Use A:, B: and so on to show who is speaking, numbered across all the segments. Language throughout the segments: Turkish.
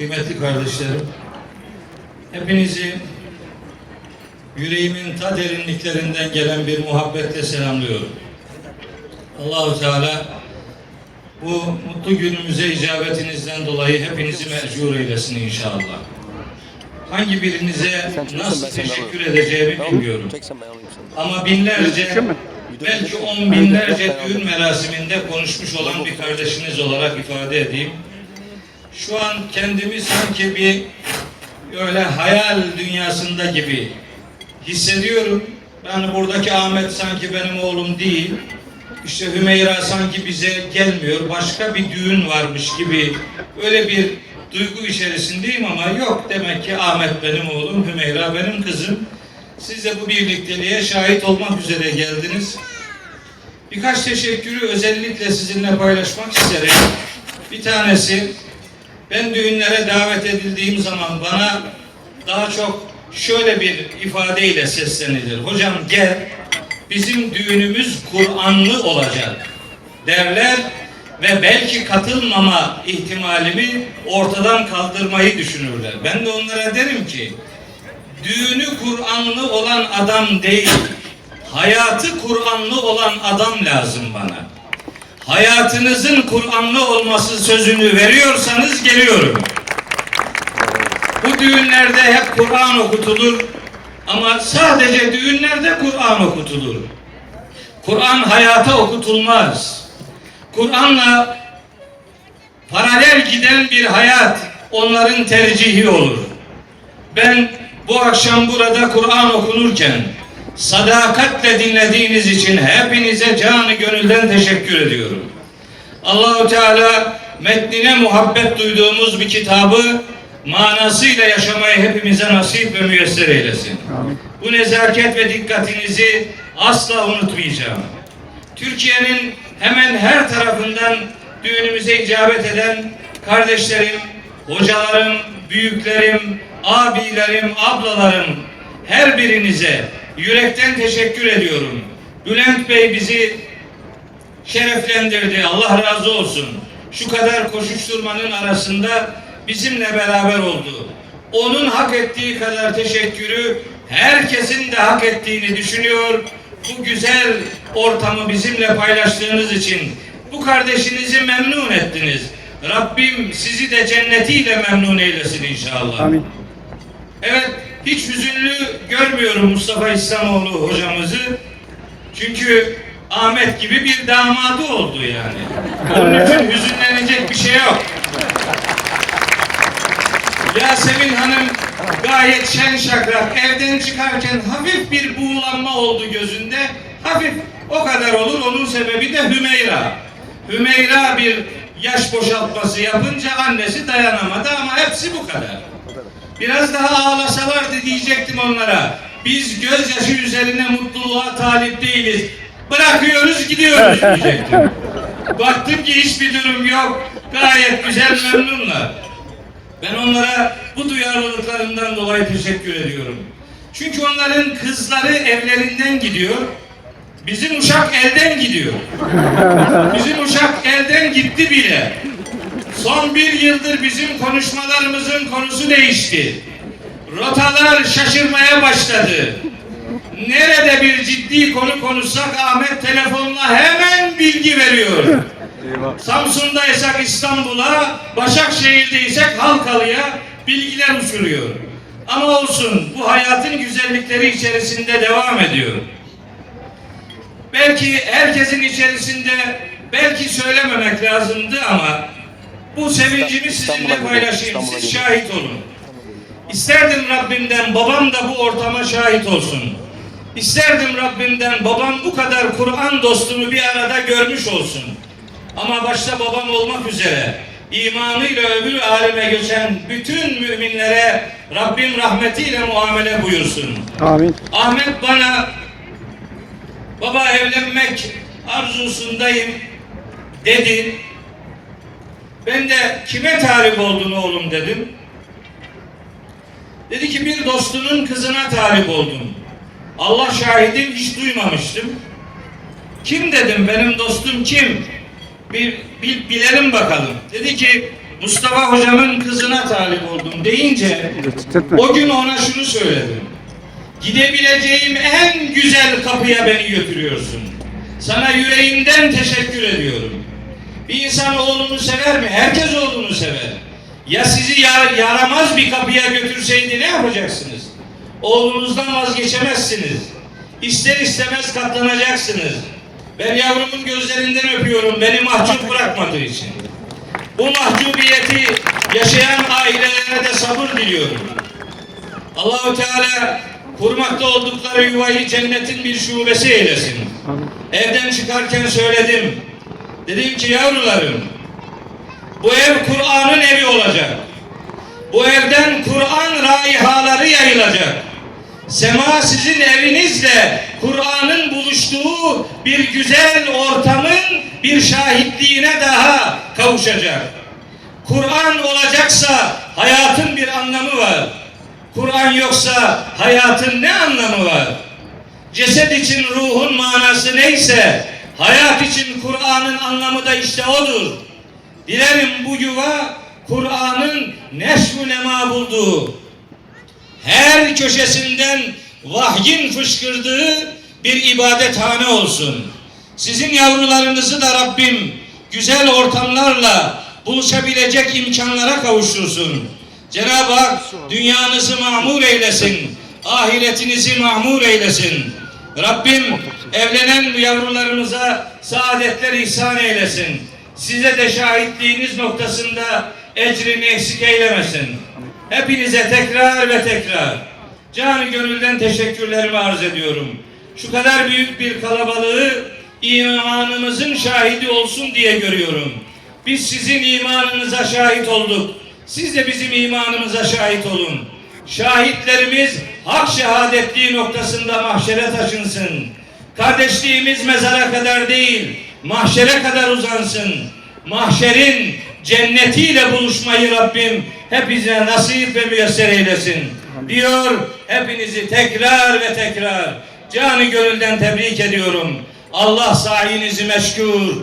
A: kıymetli kardeşlerim, hepinizi yüreğimin ta derinliklerinden gelen bir muhabbetle selamlıyorum. Allahu Teala bu mutlu günümüze icabetinizden dolayı hepinizi mecbur eylesin inşallah. Hangi birinize nasıl teşekkür edeceğimi bilmiyorum. Ama binlerce, belki on binlerce düğün merasiminde konuşmuş olan bir kardeşiniz olarak ifade edeyim. Şu an kendimi sanki bir öyle hayal dünyasında gibi hissediyorum. Yani buradaki Ahmet sanki benim oğlum değil. İşte Hümeyra sanki bize gelmiyor. Başka bir düğün varmış gibi öyle bir duygu içerisindeyim ama yok demek ki Ahmet benim oğlum, Hümeyra benim kızım. Siz de bu birlikteliğe şahit olmak üzere geldiniz. Birkaç teşekkürü özellikle sizinle paylaşmak isterim. Bir tanesi, ben düğünlere davet edildiğim zaman bana daha çok şöyle bir ifadeyle seslenilir. Hocam gel, bizim düğünümüz Kur'anlı olacak derler ve belki katılmama ihtimalimi ortadan kaldırmayı düşünürler. Ben de onlara derim ki, düğünü Kur'anlı olan adam değil, hayatı Kur'anlı olan adam lazım bana. Hayatınızın Kur'anlı olması sözünü veriyorsanız geliyorum. Bu düğünlerde hep Kur'an okutulur ama sadece düğünlerde Kur'an okutulur. Kur'an hayata okutulmaz. Kur'an'la paralel giden bir hayat onların tercihi olur. Ben bu akşam burada Kur'an okunurken sadakatle dinlediğiniz için hepinize canı gönülden teşekkür ediyorum. Allahu Teala metnine muhabbet duyduğumuz bir kitabı manasıyla yaşamayı hepimize nasip ve müyesser eylesin. Bu nezaket ve dikkatinizi asla unutmayacağım. Türkiye'nin hemen her tarafından düğünümüze icabet eden kardeşlerim, hocalarım, büyüklerim, abilerim, ablalarım her birinize yürekten teşekkür ediyorum. Bülent Bey bizi şereflendirdi. Allah razı olsun. Şu kadar koşuşturmanın arasında bizimle beraber oldu. Onun hak ettiği kadar teşekkürü herkesin de hak ettiğini düşünüyor. Bu güzel ortamı bizimle paylaştığınız için bu kardeşinizi memnun ettiniz. Rabbim sizi de cennetiyle memnun eylesin inşallah.
B: Amin.
A: Evet, hiç hüzünlü görmüyorum Mustafa İslamoğlu hocamızı. Çünkü Ahmet gibi bir damadı oldu yani. Onun için hüzünlenecek bir şey yok. Yasemin Hanım gayet şen şakrak evden çıkarken hafif bir buğulanma oldu gözünde. Hafif o kadar olur. Onun sebebi de Hümeyra. Hümeyra bir yaş boşaltması yapınca annesi dayanamadı ama hepsi bu kadar. Biraz daha ağlasalardı diyecektim onlara. Biz gözyaşı üzerine mutluluğa talip değiliz. Bırakıyoruz gidiyoruz diyecektim. Baktım ki hiçbir durum yok. Gayet güzel memnunlar. Ben onlara bu duyarlılıklarından dolayı teşekkür ediyorum. Çünkü onların kızları evlerinden gidiyor. Bizim uşak elden gidiyor. Bizim uşak elden gitti bile. Son bir yıldır bizim konuşmalarımızın konusu değişti. Rotalar şaşırmaya başladı. Nerede bir ciddi konu konuşsak Ahmet telefonla hemen bilgi veriyor. Samsun'daysak İstanbul'a, Başakşehir'deysek Halkalı'ya bilgiler uçuruyor. Ama olsun bu hayatın güzellikleri içerisinde devam ediyor. Belki herkesin içerisinde belki söylememek lazımdı ama bu sevincimi sizinle paylaşayım. Siz şahit olun. İsterdim Rabbimden babam da bu ortama şahit olsun. İsterdim Rabbimden babam bu kadar Kur'an dostunu bir arada görmüş olsun. Ama başta babam olmak üzere imanıyla öbür aleme göçen bütün müminlere Rabbim rahmetiyle muamele buyursun.
B: Amin.
A: Ahmet bana baba evlenmek arzusundayım dedi. Ben de kime talip oldun oğlum dedim. Dedi ki bir dostunun kızına talip oldum. Allah şahidim hiç duymamıştım. Kim dedim benim dostum kim? Bir, bir bilelim bakalım. Dedi ki Mustafa hocamın kızına talip oldum deyince o gün ona şunu söyledim. Gidebileceğim en güzel kapıya beni götürüyorsun. Sana yüreğimden teşekkür ediyorum. Bir insan oğlunu sever mi? Herkes oğlunu sever. Ya sizi yar- yaramaz bir kapıya götürseydi ne yapacaksınız? Oğlunuzdan vazgeçemezsiniz. İster istemez katlanacaksınız. Ben yavrumun gözlerinden öpüyorum beni mahcup bırakmadığı için. Bu mahcubiyeti yaşayan ailelere de sabır diliyorum. Allahu Teala kurmakta oldukları yuvayı cennetin bir şubesi eylesin. Evden çıkarken söyledim. Dedim ki yavrularım bu ev Kur'an'ın evi olacak. Bu evden Kur'an raihaları yayılacak. Sema sizin evinizle Kur'an'ın buluştuğu bir güzel ortamın bir şahitliğine daha kavuşacak. Kur'an olacaksa hayatın bir anlamı var. Kur'an yoksa hayatın ne anlamı var? Ceset için ruhun manası neyse hayat için Kur'an'ın anlamı da işte odur. Dilerim bu yuva Kur'an'ın neşv nema bulduğu, her köşesinden vahyin fışkırdığı bir ibadethane olsun. Sizin yavrularınızı da Rabbim güzel ortamlarla buluşabilecek imkanlara kavuştursun. Cenab-ı Hak dünyanızı mamur eylesin, ahiretinizi mamur eylesin. Rabbim evlenen yavrularımıza saadetler ihsan eylesin. Size de şahitliğiniz noktasında ecrini eksik eylemesin. Hepinize tekrar ve tekrar canı gönülden teşekkürlerimi arz ediyorum. Şu kadar büyük bir kalabalığı imanımızın şahidi olsun diye görüyorum. Biz sizin imanınıza şahit olduk. Siz de bizim imanımıza şahit olun. Şahitlerimiz hak şehadetliği noktasında mahşere taşınsın. Kardeşliğimiz mezara kadar değil, mahşere kadar uzansın. Mahşerin cennetiyle buluşmayı Rabbim hepinize nasip ve müyesser eylesin. Diyor hepinizi tekrar ve tekrar canı gönülden tebrik ediyorum. Allah sayinizi meşgul,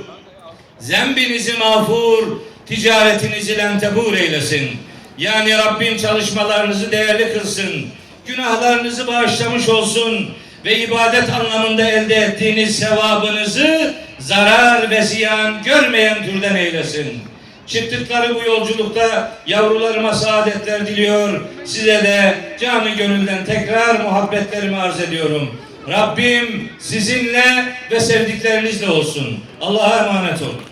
A: Zembinizi mağfur, ticaretinizi lentebur eylesin. Yani Rabbim çalışmalarınızı değerli kılsın. Günahlarınızı bağışlamış olsun ve ibadet anlamında elde ettiğiniz sevabınızı zarar ve ziyan görmeyen türden eylesin. Çıktıkları bu yolculukta yavrularıma saadetler diliyor. Size de canı gönülden tekrar muhabbetlerimi arz ediyorum. Rabbim sizinle ve sevdiklerinizle olsun. Allah'a emanet olun.